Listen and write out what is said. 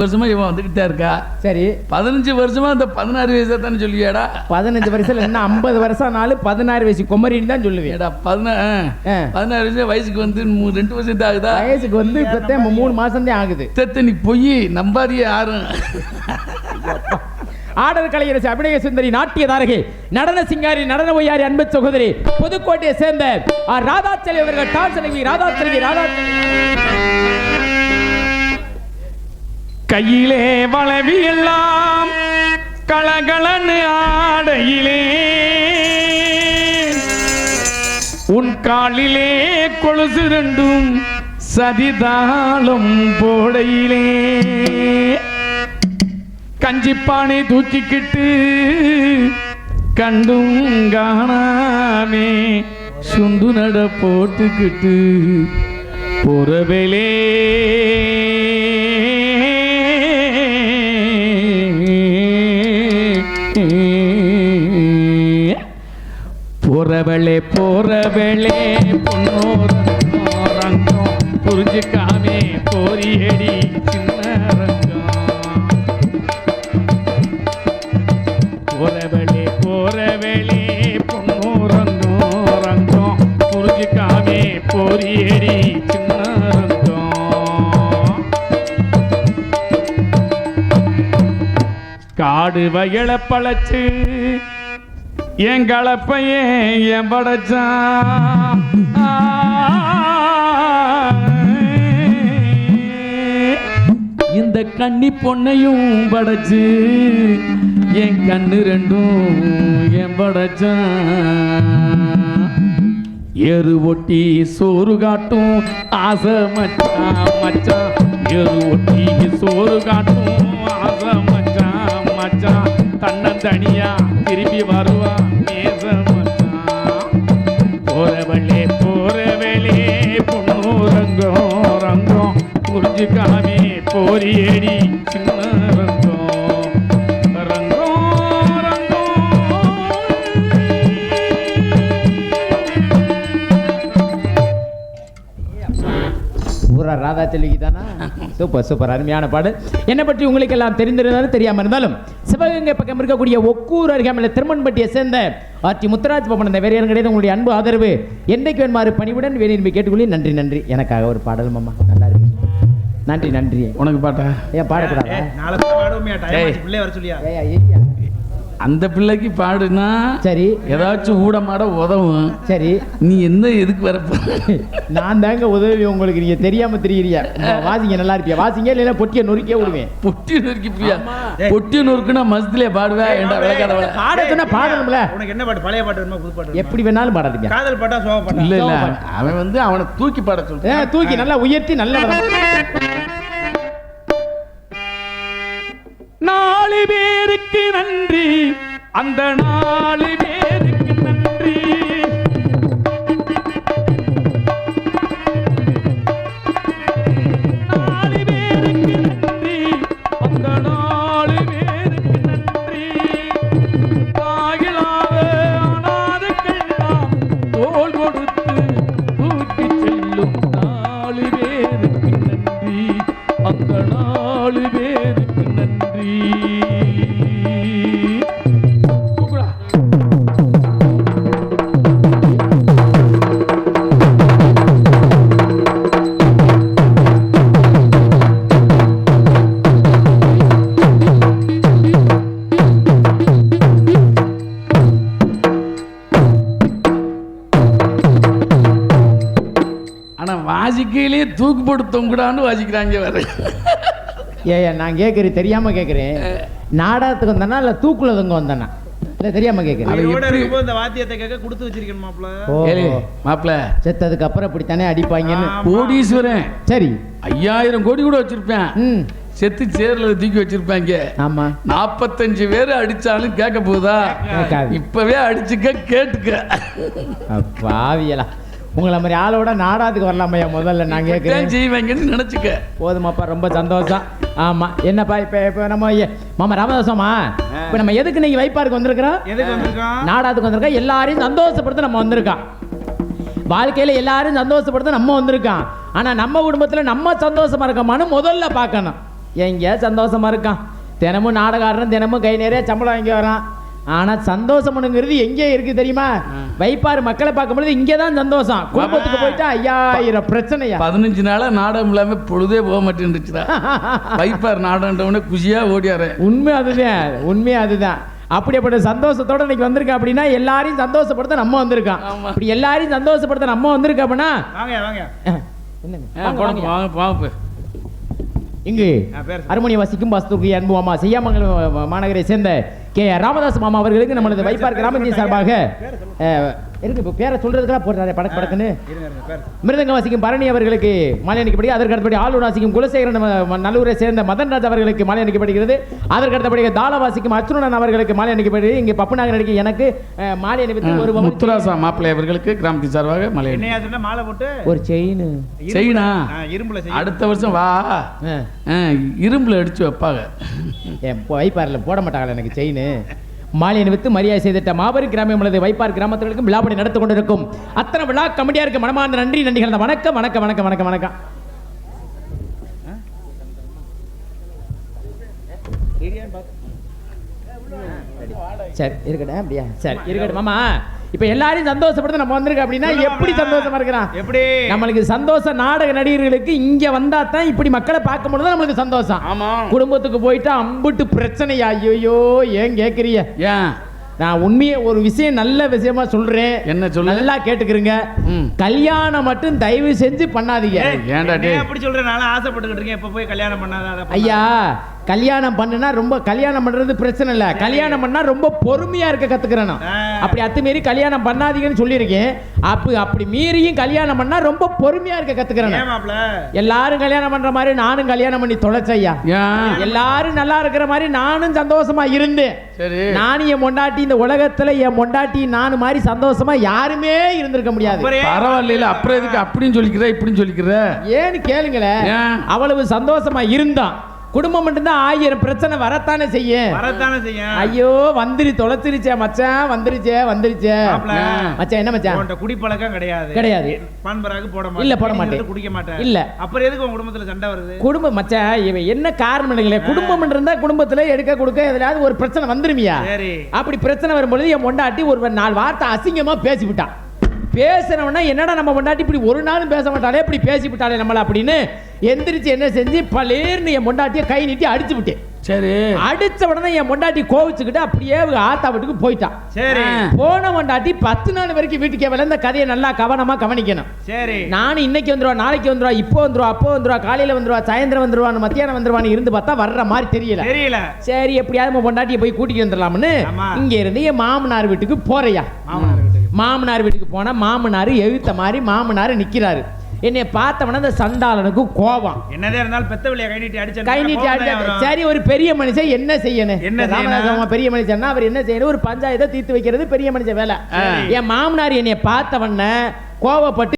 வருஷமா இவன் வந்துகிட்டே இருக்கா? சரி. பதினஞ்சு வருஷமா அந்த பதினாறு வயசா தானே சொல்லுவியாடா? பதினஞ்சு வருஷத்துல என்ன ஐம்பது வருஷம் நாள் பதினாறு வயசு குமரின்னு தான் சொல்லுவேன். ஏடா பதினா. பதினாறு வயசு வயசுக்கு வந்து ரெண்டு வருஷம் தான் ஆகுதா வயசுக்கு வந்து இப்பத்தே மூணு மாசம் தான் ஆகுது. தெத்த நீ பொய் நம்பாரியே யாரும். ஆடல் கலைஞர் அபிநய சுந்தரி நாட்டிய தாரகை நடன சிங்காரி நடன ஒய்யாரி அன்பு சகோதரி புதுக்கோட்டையை சேர்ந்த ஆ, ராதாச்சலி அவர்கள் டான்சலவி ராதாச்சலவி ராதாச்சலவி. கையிலே வளவி எல்லாம் கலகலன்னு ஆடையிலே. உன் காலிலே கொலுசு ரெண்டும் சதிதாளம் போடையிலே. கஞ்சிப்பானை தூக்கிக்கிட்டு கண்டும் காணாமே. சுண்டு நட போட்டுக்கிட்டு புறவேலே போறவளே போறவளே பொன்னோரங்கம் புரிஞ்சுக்காமே போரியடி சின்ன ரங்கம் போறவளே போறவளே பொன்னோரங்கம் ரங்கம் புரிஞ்சுக்காமே போரியடி சின்ன ரங்கம் காடு வயல பழச்சு என் கலப்பையே என் படைச்சான் இந்த கன்னி பொண்ணையும் படைச்சு என் கண்ணு ரெண்டும் என் படைச்சான் எரு ஒட்டி சோறு காட்டும் ஆசை மச்சான் மச்சான் எரு ஒட்டி சோறு காட்டும் ஆசை மச்சான் மச்சான் தன்னந்தனியா திரும்பி வருவான் பூரா ராதாச்சலிக்கு தானா சூப்பர் சூப்பர். அருமையான பாடு என்னை பற்றி உங்களுக்கு எல்லாம் தெரிந்திருந்தாலும் தெரியாம இருந்தாலும் சிவகங்கை பக்கம் இருக்கக்கூடிய ஒக்கூர் அருகாமையில் திருமண்பட்டியை சேர்ந்த ஆர்டி முத்துராஜ் பவன் இந்த வேறு யாரும் கிடையாது உங்களுடைய அன்பு ஆதரவு. என்றைக்கு வேணுமாறு பணிவுடன் வேணும் கேட்டுக்கொள்ளி நன்றி நன்றி. எனக்காக ஒரு பாடல் மாமா. நல்லா இருக்கு. நன்றி நன்றி. உனக்கு பாட்டா? ஏன் பாடக்கூடாதா? அந்த பிள்ளைக்கு பாடுனா சரி. ஏதாச்சும் ஊடமாட உதவும். சரி. நீ என்ன எதுக்கு வரப்ப நான் தாங்க உதவி உங்களுக்கு நீங்க தெரியாம தெரியுறியா வாசிங்க நல்லா இருப்பியா? வாசிங்க இல்லைன்னா பொட்டியை நொறுக்கே விடுவேன். பொட்டி நொறுக்கி பிரியா பொட்டி நொறுக்குனா மசத்திலே பாடுவா ஏண்டா விளக்காதவள பாட சொன்னா பாடணும்ல. உனக்கு என்ன பாட்டு? பழைய பாட்டு வேணுமா? புது பாட்டு? எப்படி வேணாலும் பாடாதீங்க. காதல் பாட்டா சோக பாட்டா? இல்ல இல்ல. அவன் வந்து அவனை தூக்கி பாட சொல்றான். தூக்கி நல்லா உயர்த்தி நல்லா நாலு பேருக்கு நன்றி. அந்த நாலு பேர் ஆனா வாசிக்கையிலேயே தூக்கு போட்டு தொங்குடான்னு வாசிக்கிறாங்க வேற. ஏயா நான் கேட்குறேன் தெரியாம கேட்குறேன் நாடகத்துக்கு வந்தானா இல்லை தூக்குல தொங்க வந்தானா? இல்லை தெரியாம கேட்குறேன் இந்த வாத்தியத்தை கேட்க கொடுத்து வச்சிருக்கேன் மாப்ள ஓ. ஏலே மாப்பிள. செத்ததுக்கு அப்புறம் இப்படித்தானே அடிப்பாங்கன்னு கோடீஸ்வரன். சரி. ஐயாயிரம் கோடி கூட வச்சிருப்பேன். ம். செத்து சேர்ல தூக்கி வச்சிருப்பாங்க ஆமா. நாற்பத்தஞ்சு பேர் அடிச்சாலும் கேட்க போகுதா. இப்பவே அடிச்சுக்க கேட்டுக்க. பாவியலா. உங்களை மாதிரி ஆளோட நாடகத்துக்கு வரலாமையா முதல்ல நான் கேட்குறேன் செய்வாங்கன்னு நினைச்சுக்க. போதுமாப்பா ரொம்ப சந்தோஷம். ஆமா என்னப்பா இப்போ இப்போ நம்ம மாமா ராமதாசம்மா இப்போ நம்ம எதுக்கு நீங்க வைப்பாருக்கு வந்திருக்கிறோம்? எதுக்கு வந்திருக்கான் நாடகத்துக்கு வந்திருக்கோம். எல்லாரையும் சந்தோஷப்படுத்த நம்ம வந்திருக்கோம். வாழ்க்கையில எல்லாரும் சந்தோஷப்படுத்த நம்ம வந்திருக்கோம். ஆனா நம்ம குடும்பத்துல நம்ம சந்தோஷமா இருக்கோமான்னு முதல்ல பார்க்கணும். எங்கேயா சந்தோஷமா இருக்கான் தினமும் நாடகாரன் தினமும் கை நிறைய சம்பளம் வாங்கி வரான் ஆனா சந்தோஷம்னுங்கிறது எங்கே இருக்கு தெரியுமா? வைப்பாறு மக்களை பார்க்கும்பொழுது இங்கே தான் சந்தோஷம் குடும்பத்துக்கு போயிட்டா ஐயாயிரம் பிரச்சனையா? பதினஞ்சு நாளா நாடகம் இல்லாம பொழுதே போக மாட்டேன்னுச்சுடா. வைப்பார் நாடகன்றவனே குஷியா ஓடியாரு. உண்மை அதுதான் உண்மை அதுதான். அப்படிப்பட்ட சந்தோஷத்தோட இன்னைக்கு வந்திருக்கேன் அப்படின்னா எல்லாரையும் சந்தோஷப்படுத்த நம்ம வந்திருக்கோம். இப்படி எல்லாரையும் சந்தோஷப்படுத்த நம்ம வந்திருக்கோம் அப்படின்னா வாங்க வாங்க. அஹ், என்னங்க? வாங்க, வாங்க. இங்கு. அருமணி வசிக்கும் வாஸ்துக்கு அன்பு மாமா செய்யாமங்கலம் மாநகரை சேர்ந்த கே ராமதாஸ் மாமா அவர்களுக்கு நம்மளது வைப்பார் கிராமத்தின் சார்பாக இருக்கு இப்போ பேரை சொல்றதுக்கெல்லாம் போடுறாரு படக்கு படக்குன்னு? இருங்க இருங்க பேர் மிருதங்க வாசிக்கும் பரணி அவர்களுக்கு மாலை அணிக்கப்படி அதற்கு அடுத்தபடி ஆளுநர் வாசிக்கும் குலசேகரன் நல்லூரை சேர்ந்த மதன்ராஜ் அவர்களுக்கு மாலை அணிக்கப்படுகிறது. அதற்கு அடுத்தபடி தாள வாசிக்கும் அர்ச்சுனன் அவர்களுக்கு மாலை அணிக்கப்படுகிறது. இங்கே பப்புநாக நடிக்க எனக்கு மாலை அணிவித்து ஒரு முத்துராசா மாப்பிள்ளை அவர்களுக்கு கிராமத்தின் சார்பாக மலை மாலை போட்டு ஒரு செயின். ஆ, இரும்புல செய் அடுத்த வருஷம் வா. இரும்புல அடிச்சு வைப்பாங்க. என் வைப்பாரில் போட மாட்டாங்களா எனக்கு செயின். மாலை அணிவித்து மரியாதை செய்திட்ட மாபெரும் கிராமம் உள்ளது. வைப்பார் கிராமத்தினருக்கும் விழாப்படி நடத்து கொண்டிருக்கும். அத்தனை விழா கமிட்டியாருக்கு மனமார்ந்த நன்றி நன்றிகள். வணக்கம் வணக்கம் வணக்கம் வணக்கம் வணக்கம். சரி இருக்கட்டும் அப்படியா? சரி இருக்கட்டும் மாமா. இப்போ எல்லாரையும் சந்தோஷப்படுத்த நம்ம வந்திருக்கோம் அப்படின்னா எப்படி சந்தோஷமா இருக்கிறான்? எப்படி? நம்மளுக்கு சந்தோஷ நாடக நடிகர்களுக்கு இங்க வந்தா தான் இப்படி மக்களை பார்க்கும் பொழுது நம்மளுக்கு சந்தோஷம். ஆமா. குடும்பத்துக்கு போயிட்டா அம்புட்டு பிரச்சனையா? ஐயோ ஏன் கேக்குறீங்க? ஏன்? நான் உண்மையை ஒரு விஷயம் நல்ல விஷயமா சொல்றேன். என்ன சொல்லு? நல்லா கேட்டுக்கிறீங்க. கல்யாணம் மட்டும் தயவு செஞ்சு பண்ணாதீங்க. ஏன்டா அப்படி சொல்ற? நானும் ஆசைப்பட்டுக்கிட்டு இருக்கேன். இப்ப போய் கல்யாணம் பண்ணாத. ஐயா கல்யாணம் பண்ணுனா ரொம்ப கல்யாணம் பண்றது பிரச்சனை இல்ல. கல்யாணம் பண்ணா ரொம்ப பொறுமையா இருக்க. ஆ. அப்படி அத்துமீறி கல்யாணம் பண்ணாதீங்கன்னு சொல்லியிருக்கேன். அப்படி அப்படி மீறியும் கல்யாணம் பண்ணா ரொம்ப பொறுமையா இருக்க கத்துக்கிறேன் நான். ஏன் மாப்ள எல்லாரும் கல்யாணம் பண்ற மாதிரி நானும் கல்யாணம் பண்ணி தொலைச்சையா எல்லாரும் நல்லா இருக்கிற மாதிரி நானும் சந்தோஷமா இருந்தேன். சரி. நானும் என் பொண்டாட்டி இந்த உலகத்துல என் பொண்டாட்டி நானு மாதிரி சந்தோஷமா யாருமே இருந்திருக்க முடியாது. பரவாயில்ல அப்புறம் எதுக்கு அப்படின்னு சொல்லிக்கிற இப்படின்னு சொல்லிக்கிற? ஏன்னு கேளுங்களேன்? அவ்வளவு சந்தோஷமா இருந்தான். குடும்பம் மட்டும்தான் ஆயிரம் பிரச்சனை வரத்தானே செய்யும். வரத்தானே செய்யும். ஐயோ வந்துரு தொலைச்சிருச்சே மச்சான் வந்துருச்சே வந்துருச்சே. மச்சான் என்ன மச்சான்? உன்கிட்ட குடிப்பழக்கம் கிடையாது. கிடையாது. பான்பராக்கு போட இல்ல, போட மாட்டேன். குடிக்க மாட்டேன்? இல்ல. அப்புறம் எதுக்கு உன் குடும்பத்துல சண்டை வருது? குடும்பம் மச்சான் இவன் என்ன காரணம் இல்லைங்களே? குடும்பம் இருந்தா குடும்பத்துல எடுக்க கொடுக்க எதுலாவது ஒரு பிரச்சனை வந்துருமியா? அப்படி பிரச்சனை வரும்பொழுது என் பொண்டாட்டி ஒரு நாலு வார்த்தை அசிங்கமா பேசிவிட்டான். பேசினவனா என்னடா நம்ம பொண்டாட்டி இப்படி ஒரு நாளும் பேச மாட்டாளே இப்படி பேசிவிட்டாளே நம்மள அப்படின்னு எந்திரிச்சு என்ன செஞ்சு பலேர்னு என் பொண்டாட்டியை கை நீட்டி அடிச்சு விட்டேன். சரி. அடிச்ச உடனே என் பொண்டாட்டி கோவிச்சுக்கிட்டு அப்படியே ஆத்தா வீட்டுக்கு போயிட்டான் சரி. போன பொண்டாட்டி பத்து நாள் வரைக்கும் வீட்டுக்கே வரல இந்த கதையை நல்லா கவனமா கவனிக்கணும். சரி. நானும் இன்னைக்கு வந்துருவா நாளைக்கு வந்துருவா இப்போ வந்துருவா அப்போ வந்துருவா காலையில வந்துருவா சாயந்தரம் வந்துருவான்னு மத்தியானம் வந்துருவான்னு இருந்து பார்த்தா வர்ற மாதிரி தெரியல. தெரியல. சரி எப்படியாவது பொண்டாட்டியை போய் கூட்டிட்டு வந்துடலாம்னு. இங்க இருந்து என் மாமனார் வீட்டுக்கு போறையா. மாமனார் மாமனார் வீட்டுக்கு போனா மாமனார் எழுத்த மாதிரி மாமனார் நிக்கிறாரு. என்னை பார்த்தவன அந்த சண்டாளனுக்கு கோபம். என்னதே இருந்தாலும் பெத்த வழியா கை நீட்டி அடிச்சா கை நீட்டி அடிச்சா சரி ஒரு பெரிய மனுஷன் என்ன செய்யணும்? என்ன? ராமதாஸ் பெரிய மனுஷன்னா அவர் என்ன செய்யணும்? ஒரு பஞ்சாயத்தை தீர்த்து வைக்கிறது பெரிய மனுஷன் வேலை. என் மாமனார் என்னை பார்த்தவன கோவப்பட்டு